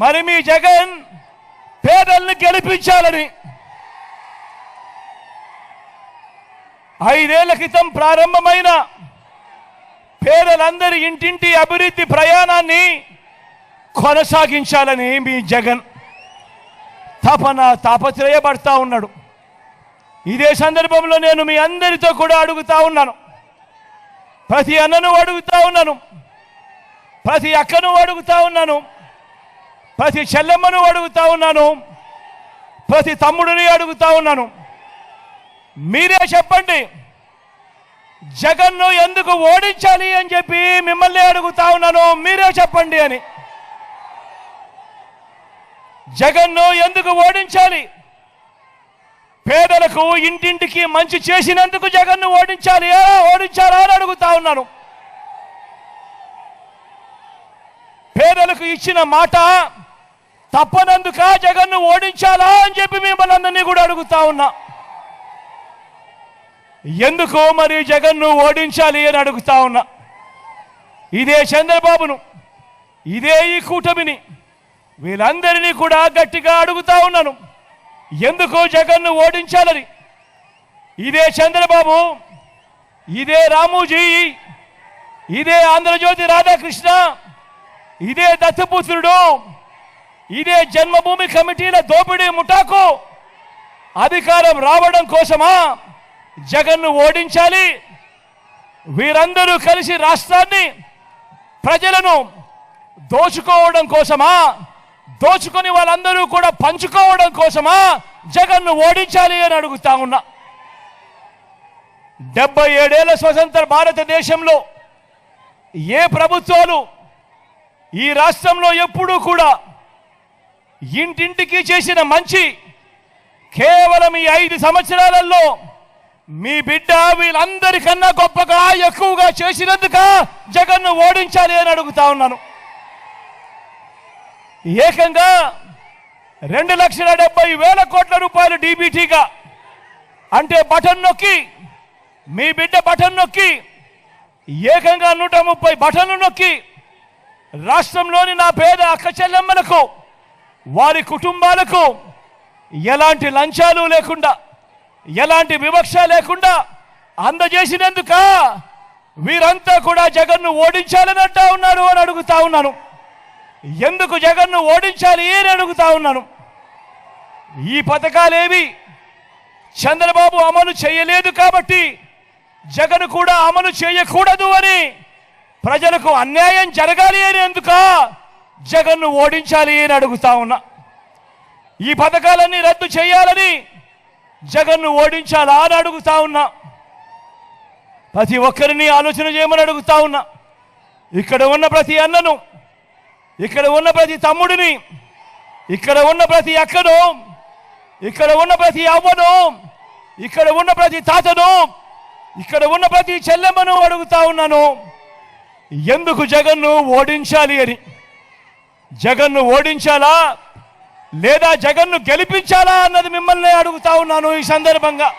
మరి మీ జగన్ పేదల్ని గెలిపించాలని ఐదేళ్ళ క్రితం ప్రారంభమైన పేదలందరి ఇంటింటి అభివృద్ధి ప్రయాణాన్ని కొనసాగించాలని మీ జగన్ తపన తాపత్రయపడతా ఉన్నాడు. ఇదే సందర్భంలో నేను మీ అందరితో కూడా అడుగుతా ఉన్నాను. ప్రతి అన్నను అడుగుతా ఉన్నాను. ప్రతి అక్కను అడుగుతా ఉన్నాను. ప్రతి చెల్లెమ్మను అడుగుతా ఉన్నాను. ప్రతి తమ్ముడిని అడుగుతా ఉన్నాను. మీరే చెప్పండి జగన్ను ఎందుకు ఓడించాలి అని చెప్పి మిమ్మల్ని అడుగుతా ఉన్నాను. మీరే చెప్పండి అని. జగన్ను ఎందుకు ఓడించాలి? పేదలకు ఇంటింటికి మంచి చేసినందుకు జగన్ను ఓడించాలి ఆ, ఓడించాలా అని అడుగుతా ఉన్నాను. పేదలకు ఇచ్చిన మాట తప్పనందుక జగన్ను ఓడించాలా అని చెప్పి మిమ్మల్ని అందరినీ కూడా అడుగుతా ఉన్నా. ఎందుకు మరి జగన్ను ఓడించాలి అని అడుగుతా ఉన్నా. ఇదే చంద్రబాబును ఇదే ఈ కూటమిని వీళ్ళందరినీ కూడా గట్టిగా అడుగుతా ఉన్నాను. ఎందుకు జగన్ను ఓడించాలని. ఇదే చంద్రబాబు ఇదే రామూజీ ఇదే ఆంధ్రజ్యోతి రాధాకృష్ణ ఇదే దత్తపుత్రుడు ఇదే జన్మభూమి కమిటీల దోపిడీ ముఠాకు అధికారం రావడం కోసమా జగన్ను ఓడించాలి? వీరందరూ కలిసి రాష్ట్రాన్ని ప్రజలను దోచుకోవడం కోసమా? దోచుకొని వాళ్ళందరూ కూడా పంచుకోవడం కోసమా జగన్ను ఓడించాలి అని అడుగుతా ఉన్నా. డెబ్బై ఏడేళ్ళ స్వతంత్ర భారతదేశంలో ఏ ప్రభుత్వాలు ఈ రాష్ట్రంలో ఎప్పుడూ కూడా ఇంటింటికి చేసిన మంచి కేవలం ఈ ఐదు సంవత్సరాలలో మీ బిడ్డ వీళ్ళందరికన్నా గొప్పగా ఎక్కువగా చేసినందుక జగన్ను ఓడించాలి అని అడుగుతా ఉన్నాను. ఏకంగా రెండు లక్షల డెబ్బై వేల కోట్ల రూపాయలు డీబీటీగా అంటే బటన్ నొక్కి మీ బిడ్డ బటన్ నొక్కి ఏకంగా నూట ముప్పై బటన్లు నొక్కి రాష్ట్రంలోని నా పేద అక్క చెల్లెమ్మలకు వారి కుటుంబాలకు ఎలాంటి లంచాలు లేకుండా ఎలాంటి వివక్ష లేకుండా అందజేసినందుక వీరంతా కూడా జగన్ను ఓడించాలని అంటా ఉన్నారు అని అడుగుతా ఉన్నాను. ఎందుకు జగన్ను ఓడించాలి అని అడుగుతా ఉన్నాను. ఈ పథకాలేవి చంద్రబాబు అమలు చేయలేదు కాబట్టి జగన్ కూడా అమలు చేయకూడదు అని ప్రజలకు అన్యాయం జరగాలి అని ఎందుక జగన్ను ఓడించాలి అని అడుగుతా ఉన్నా. ఈ పథకాలన్నీ రద్దు చేయాలని జగన్ను ఓడించాలా అని అడుగుతా ఉన్నా. ప్రతి ఒక్కరిని ఆలోచన చేయమని అడుగుతా ఉన్నా. ఇక్కడ ఉన్న ప్రతి అన్నను ఇక్కడ ఉన్న ప్రతి తమ్ముడిని ఇక్కడ ఉన్న ప్రతి అక్కను ఇక్కడ ఉన్న ప్రతి అవ్వను ఇక్కడ ఉన్న ప్రతి తాతను ఇక్కడ ఉన్న ప్రతి చెల్లెమ్మను అడుగుతా ఉన్నాను. ఎందుకు జగన్ను ఓడించాలి అని? జగన్ను ఓడించాలా? లేదా జగన్ను గెలిపించాలా అన్నది మిమ్మల్ని అడుగుతా ఉన్నాను ఈ సందర్భంగా.